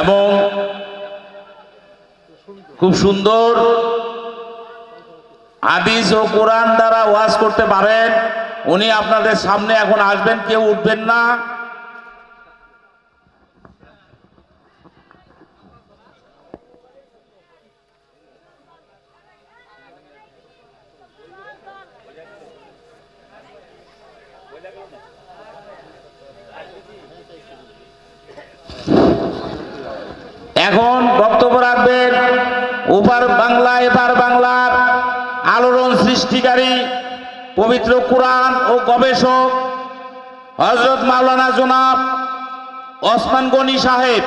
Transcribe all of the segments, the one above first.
এবং খুব সুন্দর হাদিস ও কোরআন দ্বারা ওয়াজ করতে পারেন। উনি আপনাদের সামনে এখন আসবেন, কেউ উঠবেন না। এখন বক্তব্য রাখবেন ওপার বাংলা, এপার বাংলার আলোড়ন সৃষ্টিকারী পবিত্র কোরআন ও গবেষক হজরত মাওলানা জোনাব ওসমান গনি সাহেব।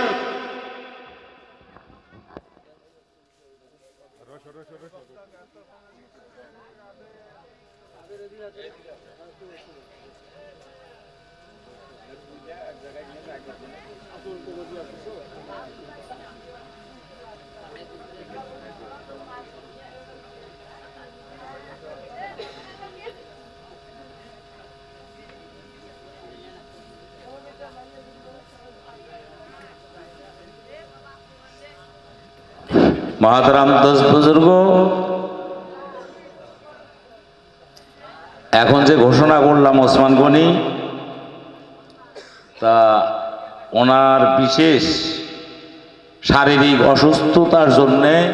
মহাতারাম দশ বুজুর্গ। এখন যে ঘোষণা করলাম ওসমান গনি, তা ওনার বিশেষ শারীরিক অসুস্থতার জন্যে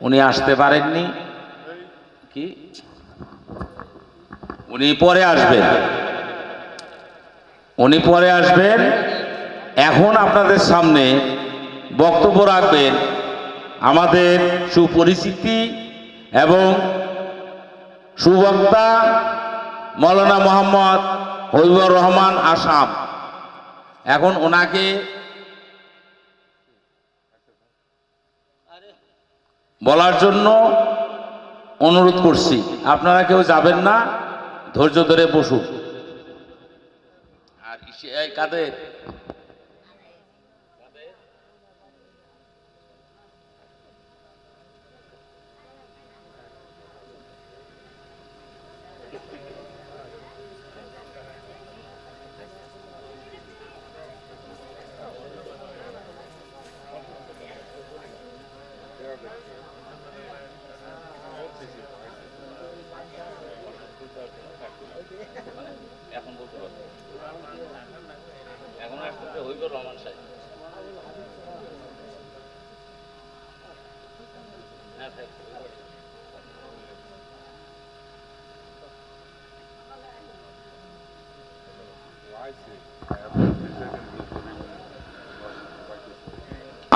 উনি আসতে পারেননি। কি? উনি পরে আসবেন। উনি পরে আসবেন। এখন আপনাদের সামনে বক্তব্য রাখবেন আমাদের সুপরিচিতি এবং সুবক্তা মৌলানা মোহাম্মদ হবিবুর রহমান আসাম। এখন ওনাকে বলার জন্য অনুরোধ করছি। আপনারা কেউ যাবেন না, ধৈর্য ধরে বসুন। আর কাদের এখন বলতে পারব এখন আসতে হইব রহমান সাহেব হ্যাঁ থাক।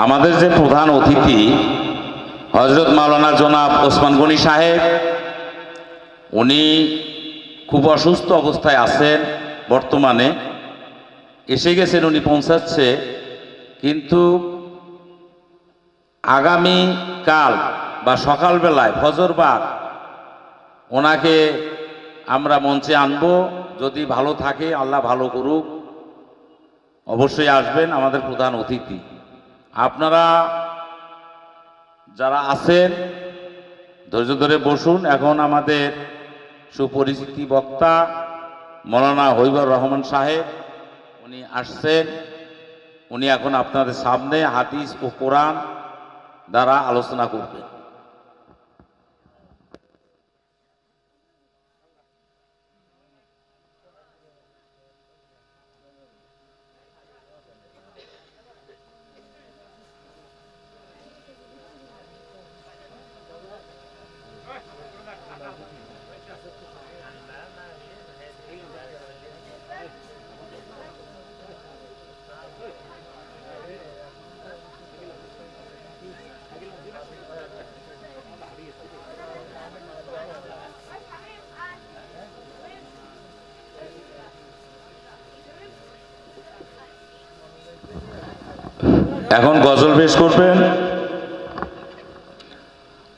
আমাদের যে প্রধান অতিথি হজরত মাওলানা জনাব ওসমান গনি সাহেব, উনি খুব অসুস্থ অবস্থায় আছেন বর্তমানে। এসে গেছেন উনি পৌঁছাচ্ছে, কিন্তু আগামী কাল বা সকালবেলায় ফজরবাগ ওনাকে আমরা মঞ্চে আনব। যদি ভালো থাকে, আল্লাহ ভালো করুক। অবশ্যই আসবেন আমাদের প্রধান অতিথি। আপনারা যারা আছেন, ধৈর্য ধরে বসুন। এখন আমাদের সুপরিচিতি বক্তা মৌলানা হইবর রহমান সাহেব, উনি আসছেন। উনি এখন আপনাদের সামনে হাদিস ও কোরআন দ্বারা আলোচনা করবেন। এখন গজল পেশ করবেন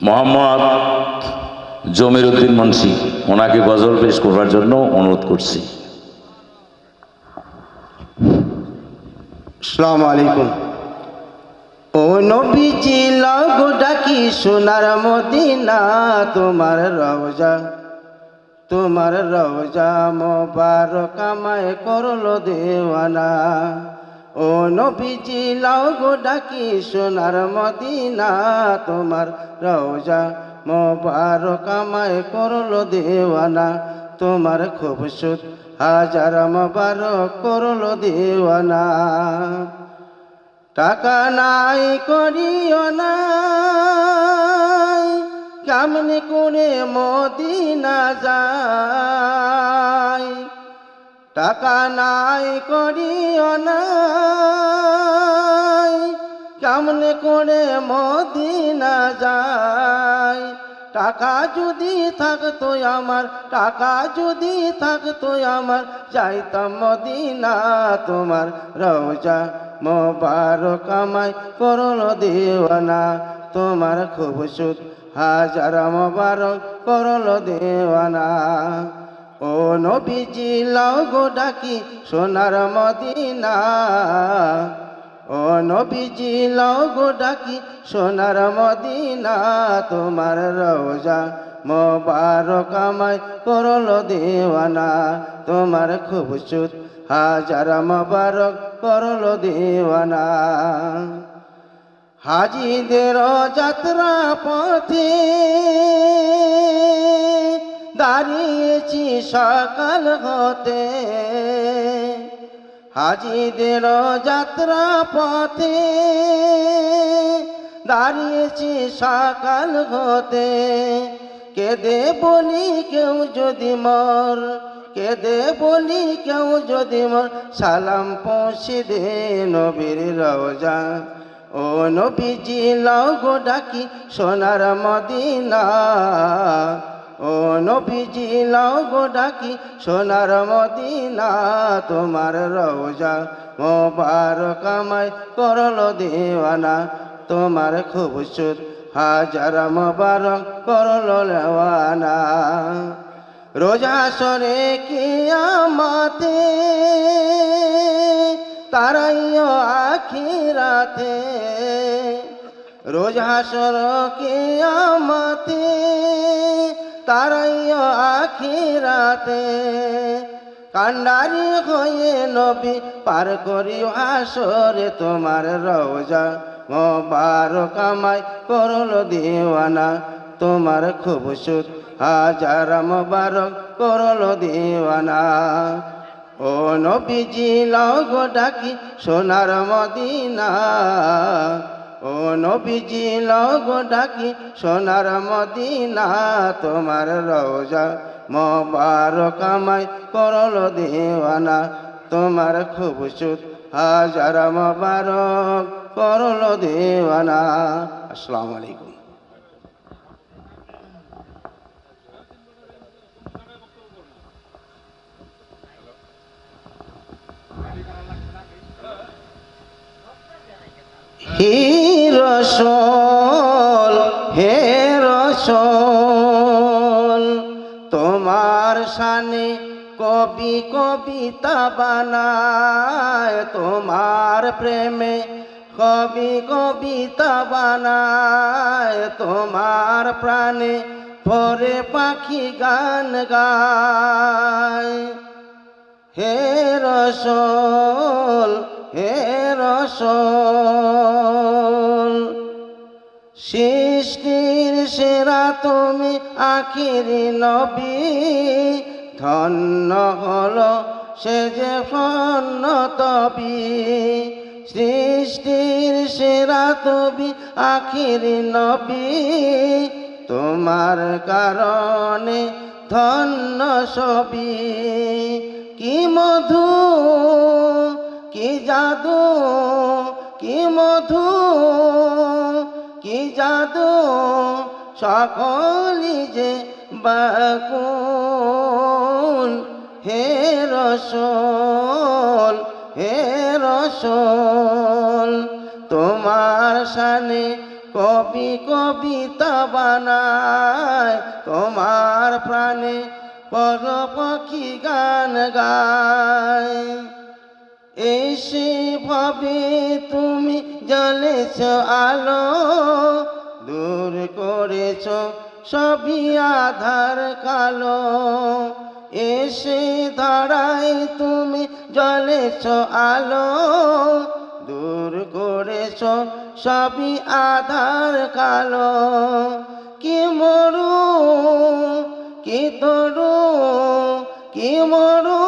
মোহাম্মদ জমির উদ্দিন মুন্সি। ওনাকে গজল পেশ করবার জন্য অনুরোধ করছি। আসসালামু আলাইকুম। ও নবীজি, লাগো ডাকি সোনার মদিনা, তোমার রওজা তোমার রওজা মোবারক আমায় করল দেওয়ানা। ও নবীজি, লাও গো ডাকি সোনার মদিনা, তোমার রওজা মোবারক আমায় করল দেওয়ানা, তোমার খুব সুদ হাজার মোবারক করল দেওয়ানা। টাকা নাই, করিও নাই, কেমনে করে মদিনা যায়? টাকা নাই করিও নাই কেমনে করে মদিনা যায়? টাকা যদি থাকতো আমার, টাকা যদি থাকতো আমার, যাইতাম মদিনা তোমার রওজা মোবারক আমায় করল দেওয়ানা। তোমার খুব সুদ, হাজার মোবারক করল দেওয়ানা। নবীজি লাও গো ডাকি সোনার মদিনা। ও নবীজি লাও গো ডাকি সোনার মদিনা, তোমার রওজা মোবারক আমায় করল দেওয়ানা। তোমার খুব সুদ, হাজার মোবারক করল দেওয়ানা। হাজিদের যাত্রা পথে দাঁড়িয়েছি সকাল হতে। হাজিদের যাত্রা পথে দাঁড়িয়েছি সকাল হতে। কেঁদে বলি কেউ যদি মর, কেঁদে বলি কেউ যদি মর, সালাম পৌঁছে দে নবীর রওজা। ও নবীজি, লাও গো ডাকি সোনার মদিনা। ও নবীজি, লাও গো ডাকি, সোনার মদিনা তোমার রওজা। মোবারক আমায় করল দেওয়ানা, তোমার খুব সুদ হাজার মোবারক করল লেওয়ানা। রোজা সরে কিয়ামাতে তারাইও আখিরাতে রোজ হাসর কিয়ামাতে তারাইও আখিরাতে, কান্ডারি হয়ে নবী পার করিও হাসরে তোমার রওজা মোবারক আমায় করল দেওয়ানা, তোমার খুব সুদ হাজার মোবারক করল দেওয়ানা। ও নবীজি লাও গো ডাকি সোনার মদিনা ও নবীজি লাও গো ডাকি, সোনার মদিনা, তোমার রওজা মোবারক আমায় করল দেওয়ানা। তোমার খুব সুদ, হাজার মোবারক করল দেওয়ানা। আসসালামু আলাইকুম। হে তোমার সানে কবি কবিতা বানায়, তোমার প্রেমে কবি কবিতা বানায়, তোমার প্রাণে পরে পাখি গান গায়। হে রসল হে রসল সৃষ্টির সেরা তুমি আখিরি নবী। ধন্য হল সে যে ফন্ন তবি। সৃষ্টির সেরা তুমি আখিরি নবী। তোমার কারণে ধন্য সবই কি মধু, কি জাদু, কি মধু, কি জাদু। সকলি যে বাকুল, হে রসল হে রসল, তোমার সানে কবি কবিতা বানায় তোমার প্রাণে পর পাখি গান গায় এসে ভাবে তুমি জ্বলেছ আলো করেছ, সবই আধার কালো। এসে দাঁড়াই তুমি জলেছ আলো, দূর করেছ, সবই আধার কালো। কি মরু, কি তরু, কি মরু,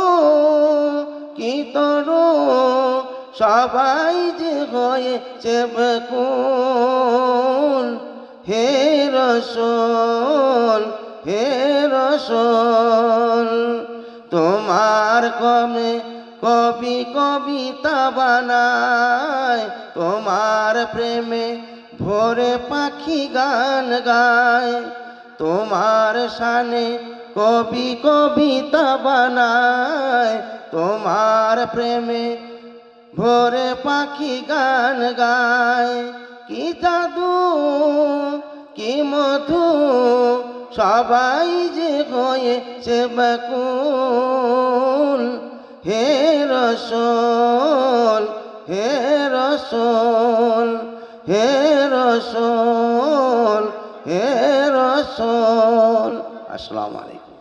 কি তরু, সবাই যে হয়েছে বেকুল। হে রসোল হে রসোল, তোমার কমে কবি কবিতা বানায়, তোমার প্রেমে ভোরে পাখি গান গায়, তোমার শানে কবি কবিতা বানায়, তোমার প্রেমে ভোরে পাখি গান গায়। কি জাদু, কি মধু, সবাই যে হয়েছে বকুল হে রসোল হে রসোল হে রসোল হে রসোল। আসসালামু আলাইকুম।